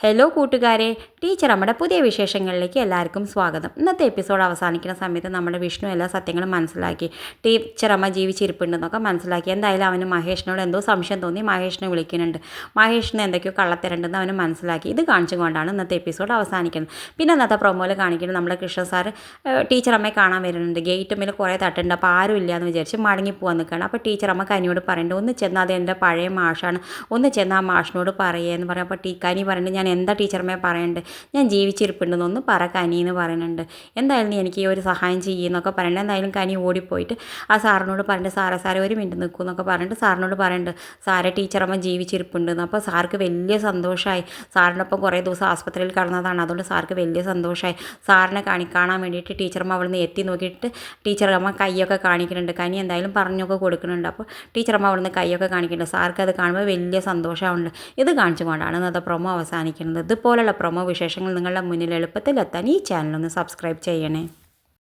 Hello കൂട്ടുകാരെ. Teacher നമ്മുടെ പുതിയ വിശേഷങ്ങളിലേക്ക് എല്ലാവർക്കും സ്വാഗതം. ഇന്നത്തെ എപ്പിസോഡ് അവസാനിക്കുന്ന സമയത്ത് നമ്മുടെ വിഷ്ണു എല്ലാ സത്യങ്ങളും മനസ്സിലാക്കി. ടീച്ചർ അമ്മ ജീവിച്ചിരിപ്പുണ്ടെന്നൊക്കെ മനസ്സിലാക്കി. എന്തായാലും അവന് മഹേഷിനോട് എന്തോ സംശയം തോന്നി. മഹേഷിനെ വിളിക്കുന്നുണ്ട്. മഹേഷിന് എന്തൊക്കെയോ കള്ളത്തരണ്ടെന്ന് അവന് മനസ്സിലാക്കി. ഇത് കാണിച്ചുകൊണ്ടാണ് ഇന്നത്തെ എപ്പിസോഡ് അവസാനിക്കുന്നത്. പിന്നെ ഇന്നത്തെ പ്രൊമോയിൽ കാണിക്കുന്നത് നമ്മുടെ കൃഷ്ണ സാർ ടീച്ചർ അമ്മയെ കാണാൻ വരുന്നുണ്ട്. ഗേറ്റ് മേലെ കുറേ തട്ടുണ്ട്. അപ്പോൾ ആരും ഇല്ല എന്ന് വിചാരിച്ച് മടങ്ങി പോകാൻ നിൽക്കുകയാണ്. അപ്പോൾ ടീച്ചർ അമ്മ കനിയോട് പറയുന്നുണ്ട് ഒന്ന് ചെന്നാൽ അത് എന്റെ പഴയ മാഷാണ്. ഒന്ന് ചെന്നാൽ മാഷിനോട് പറയുക എന്ന് പറയാം. അപ്പോൾ ടീ കനി പറയുന്നുണ്ട് ഞാൻ എന്താ ടീച്ചർമേ പറയണ്ട്? ഞാൻ ജീവിച്ചിരിപ്പുണ്ടെന്നൊന്ന് പറ കനി എന്ന് പറയുന്നുണ്ട് എന്തായാലും നീ എനിക്ക് ഈ ഒരു സഹായം ചെയ്യുന്നൊക്കെ പറയുന്നുണ്ട് എന്തായാലും കനി ഓടിപ്പോയിട്ട് ആ സാറിനോട് പറഞ്ഞിട്ട് സാറേ സാറേ ഒരു മിനിറ്റ് നിൽക്കൂ എന്നൊക്കെ പറഞ്ഞിട്ട് സാറിനോട് പറയുന്നുണ്ട് സാറേ ടീച്ചറമ്മ ജീവിച്ചിരിപ്പുണ്ടെന്ന്. അപ്പോൾ സാർക്ക് വലിയ സന്തോഷമായി സാറിനൊപ്പം കുറേ ദിവസം ആസ്പത്രിയിൽ കടന്നതാണ്. അതുകൊണ്ട് സാർക്ക് വലിയ സന്തോഷമായി സാറിനെ കാണി കാണാൻ വേണ്ടിയിട്ട് ടീച്ചറമ്മ അവിടെ നിന്ന് എത്തി നോക്കിയിട്ട് ടീച്ചറമ്മ കൈയൊക്കെ കാണിക്കുന്നുണ്ട്. കനി എന്തായാലും പറഞ്ഞൊക്കെ കൊടുക്കുന്നുണ്ട്. അപ്പോൾ ടീച്ചറമ്മ അവിടെ നിന്ന് കൈയൊക്കെ കാണിക്കുന്നുണ്ട്. സാർക്ക് അത് കാണുമ്പോൾ വലിയ സന്തോഷമുണ്ട് ഇത് കാണിച്ചുകൊണ്ടാണ് ഇന്നത്തെ പ്രൊമോ അവസാനിക്കുന്നത്. ഇതുപോലുള്ള പ്രൊമോ വിശേഷങ്ങൾ നിങ്ങളുടെ മുന്നിൽ എളുപ്പത്തിൽ എത്താൻ ഈ ചാനലൊന്ന് സബ്സ്ക്രൈബ് ചെയ്യണേ.